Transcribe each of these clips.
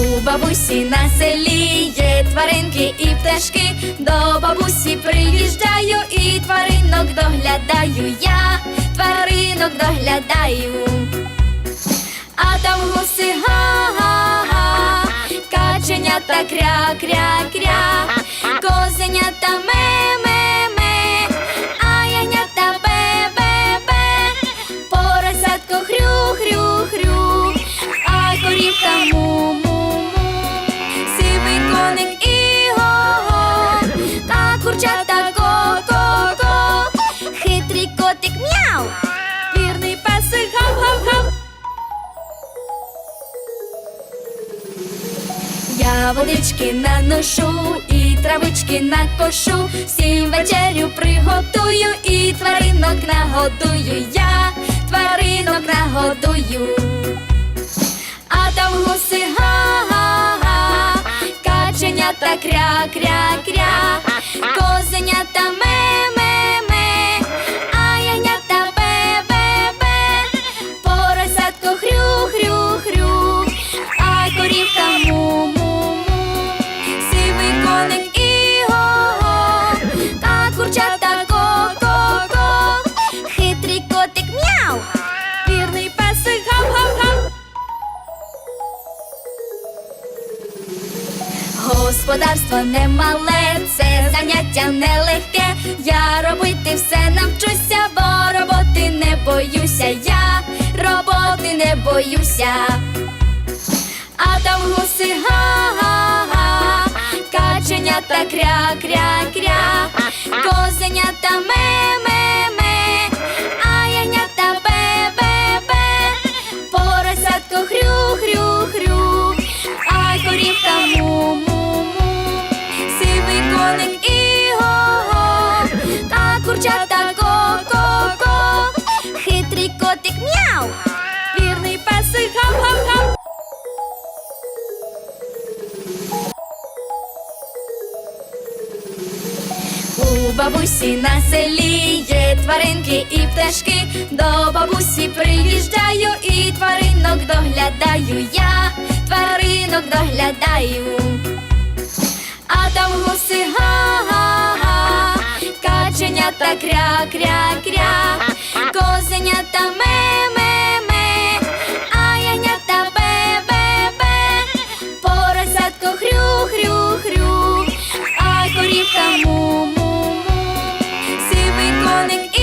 У бабусі на селі є тваринки і пташки. До бабусі приїжджаю і тваринок доглядаю. Я тваринок доглядаю. А там гуси га-га-га, каченята кря-кря-кря, козенята ме-ме-ме, Я водички наношу і травички накошу, всім вечерю приготую і тваринок нагодую. Я тваринок нагодую. А там гуси га-га-га, каченята кря-кря-кря, Господарство немале, це заняття нелегке. Я робити все навчуся, бо роботи не боюся. Я роботи не боюся. А там гуси га-га-га, каченята кря-кря-кря, козенята ме-ме-ме, та курчата ко-ко-ко, хитрий котик мяу, вірний песик гав-гав-гав. У бабусі на селі є тваринки і пташки. До бабусі приїжджаю і тваринок доглядаю. Я тваринок доглядаю. А там гуси га-га-га, каченята кря-кря-кря, козенята ме-ме-ме, а янята бе-бе-бе, поросятко хрю-хрю-хрю, а корівка му-му-му, сивий коник і-го-го,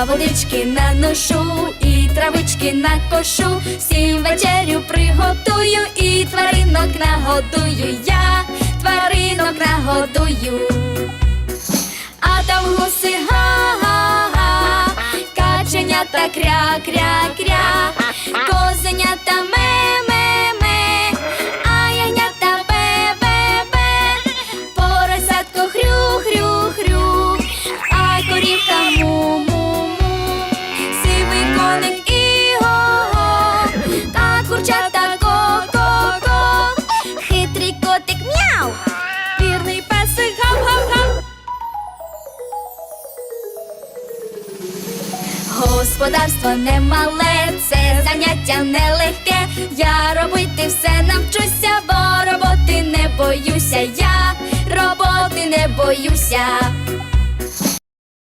Я наношу і травички накошу, всім вечерю приготую і тваринок нагодую. Я тваринок нагодую. А там гуси га-га-га, каченята кря-кря-кря, Господарство немале, це заняття нелегке. Я робити все навчуся, бо роботи не боюся. Я роботи не боюся.